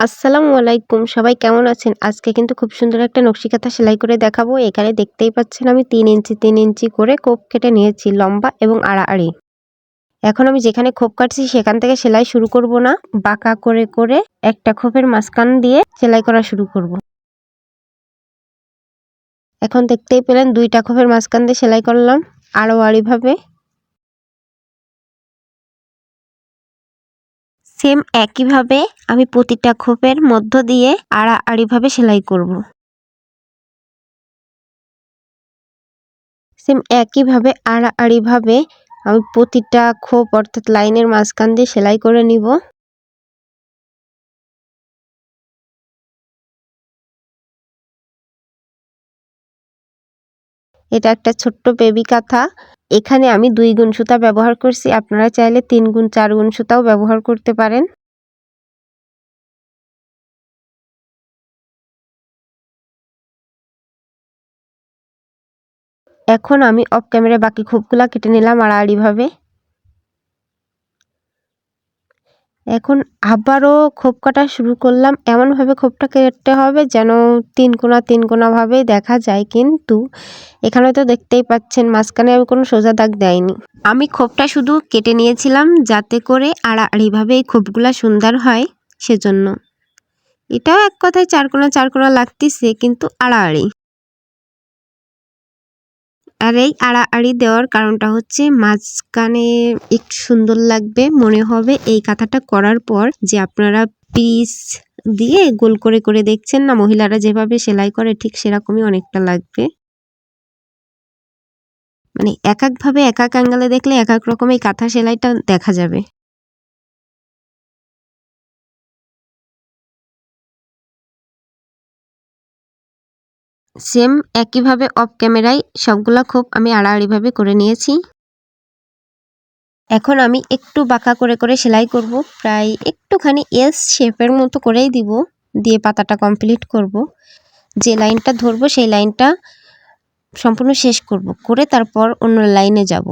আসসালামু আলাইকুম, সবাই কেমন আছেন? আজকে কিন্তু খুব সুন্দর একটা নকশি কাঁথা সেলাই করে দেখাবো। এখানে দেখতেই পাচ্ছেন আমি তিন ইঞ্চি তিন ইঞ্চি করে কোপ কেটে নিয়েছি, লম্বা এবং আড়াআড়ি। এখন আমি যেখানে খোপ কাটছি সেখান থেকে সেলাই শুরু করব না। বাঁকা করে করে একটা খোপের মাঝখান দিয়ে সেলাই করা শুরু করব। এখন দেখতেই পেলেন দুইটা খোপের মাঝখান দিয়ে সেলাই করলাম আড়োয়াড়িভাবে সেম একইভাবে আমি প্রতিটা খোপের মধ্য দিয়ে আড়াআড়িভাবে সেলাই করব। সেম একইভাবে আড়াআড়িভাবে আমি প্রতিটা খোপ অর্থাৎ লাইনের মাঝখান দিয়ে সেলাই করে নিব। এটা একটা ছোট্ট বেবি কাঁথা এখানে আমি দুই গুণ সুতা ব্যবহার করছি, আপনারা চাইলে তিন গুণ, চার গুণ সুতাও ব্যবহার করতে পারেন। এখন আমি অফ ক্যামেরা বাকি খুবগুলা কেটে নিলাম আড়াআড়িভাবে। এখন আবারও খোপ কাটা শুরু করলাম। এমনভাবে খোপটা কেটে হবে যেন তিন কোনা তিন কোনাভাবেই দেখা যায় কিন্তু এখানে তো দেখতেই পাচ্ছেন, মাঝখানে আমি কোনো সোজা দাগ দেয়নি। আমি খোপটা শুধু কেটে নিয়েছিলাম যাতে করে আড়াআড়িভাবে এই খোপগুলা সুন্দর হয় সেজন্য। এটাও এক কথায় চার কোনা চার কোনা লাগতেছে কিন্তু আড়াআড়ি। আর এই আড়াআড়ি দেওয়ার কারণটা হচ্ছে মাঝখানে একটু সুন্দর লাগবে, মনে হবে। এই কাঁথাটা করার পর যে আপনারা পিস দিয়ে গোল করে করে দেখছেন না, মহিলারা যেভাবে সেলাই করে ঠিক সেরকমই অনেকটা লাগবে। মানে এক একভাবে এক এক অ্যাঙ্গেলে দেখলে এক এক রকম এই কাঁথা সেলাইটা দেখা যাবে। সেম একইভাবে অফ ক্যামেরায় সবগুলা খুব আমি আড়াআড়িভাবে করে নিয়েছি। এখন আমি একটু বাঁকা করে করে সেলাই করব। প্রায় একটুখানি এস শেপের মতো করেই দিব। দিয়ে পাতাটা কমপ্লিট করব। যে লাইনটা ধরবো সেই লাইনটা সম্পূর্ণ শেষ করব। করে তারপর অন্য লাইনে যাব।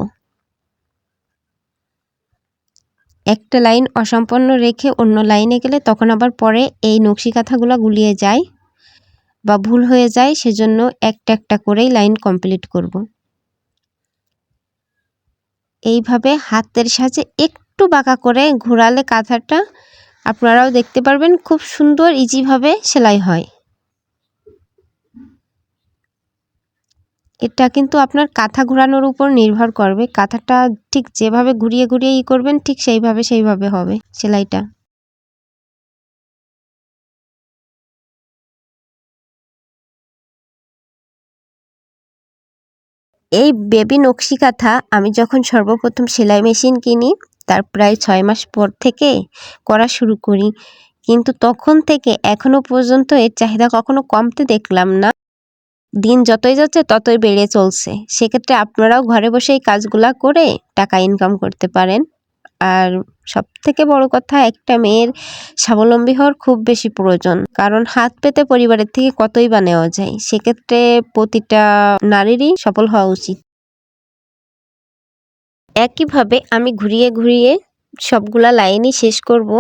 একটা লাইন অসম্পন্ন রেখে অন্য লাইনে গেলে তখন আবার পরে এই নকশি কাঁথাগুলো গুলিয়ে যায়। বা ভুল হয়ে যায়, সেজন্য একটা একটা করেই লাইন কমপ্লিট করব। এইভাবে হাতের সাহায্যে একটু বাঁকা করে ঘোরালে কাঁথাটা আপনারাও দেখতে পারবেন খুব সুন্দর ইজিভাবে সেলাই হয়। এটা কিন্তু আপনার কাঁথা ঘোরানোর উপর নির্ভর করবে। কাঁথাটা ঠিক যেভাবে ঘুরিয়ে ঘুরিয়ে ই করবেন, ঠিক সেইভাবে সেইভাবে হবে সেলাইটা। এই বেবি নকশি কাঁথা আমি যখন সর্বপ্রথম সেলাই মেশিন কিনি, তার প্রায় ছয় মাস পর থেকে করা শুরু করি। কিন্তু তখন থেকে এখনও পর্যন্ত এর চাহিদা কখনো কমতে দেখলাম না। দিন যতই যাচ্ছে, ততই বেড়ে চলছে। সেক্ষেত্রে আপনারাও ঘরে বসে এই কাজগুলা করে টাকা ইনকাম করতে পারেন। আর সব থেকে বড় কথা, একটা মেয়ের স্বাবলম্বী হওয়ার খুব বেশি প্রয়োজন। কারণ হাত পেতে পরিবারের থেকে কতই বা নেওয়া যায়, সেক্ষেত্রে প্রতিটা নারীরই সফল হওয়া উচিত। একইভাবে আমি ঘুরিয়ে ঘুরিয়ে সবগুলা লাইনই শেষ করব।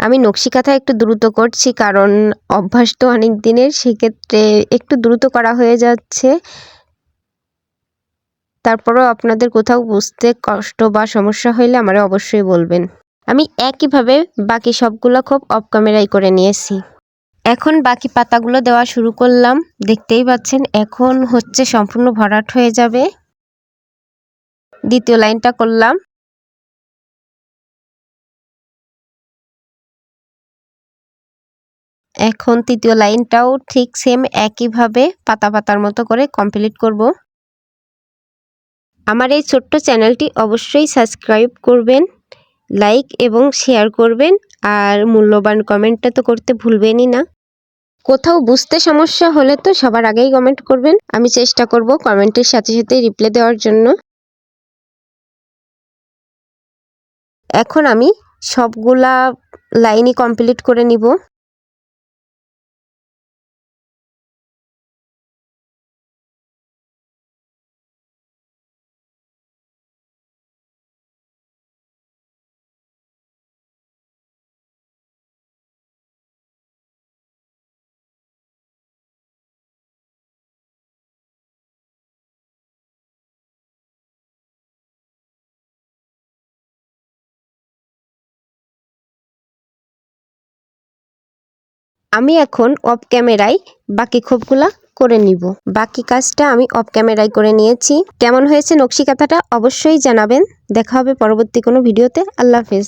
আমি নকশি কাঁথা একটু দ্রুত করছি, কারণ অভ্যাস তো অনেক দিনের, সেক্ষেত্রে একটু দ্রুত করা হয়ে যাচ্ছে। তারপরেও আপনাদের কোথাও বুঝতে কষ্ট বা সমস্যা হইলে আমার অবশ্যই বলবেন। আমি একইভাবে বাকি সবগুলো খুব অফ ক্যামেরাই করে নিয়েছি। এখন বাকি পাতাগুলো দেওয়া শুরু করলাম, দেখতেই পাচ্ছেন, এখন হচ্ছে সম্পূর্ণ ভরাট হয়ে যাবে। দ্বিতীয় লাইনটা করলাম। এখন তৃতীয় লাইনটাও ঠিক সেম একইভাবে পাতা পাতার মতো করে কমপ্লিট করব। আমার এই ছোট্ট চ্যানেলটি অবশ্যই সাবস্ক্রাইব করবেন লাইক এবং শেয়ার করবেন, আর মূল্যবান কমেন্টটা তো করতে ভুলবেনই না। কোথাও বুঝতে সমস্যা হলে তো সবার আগেই কমেন্ট করবেন। আমি চেষ্টা করব কমেন্টের সাথে সাথে রিপ্লাই দেওয়ার জন্য। এখন আমি সবগুলা লাইনই কমপ্লিট করে নিব। আমি এখন অফ ক্যামেরায় বাকি খোপগুলা করে নিব। বাকি কাজটা আমি অফ ক্যামেরায় করে নিয়েছি। কেমন হয়েছে নকশি কাঁথাটা অবশ্যই জানাবেন। দেখা হবে পরবর্তী কোনো ভিডিওতে। আল্লাহ হাফেজ।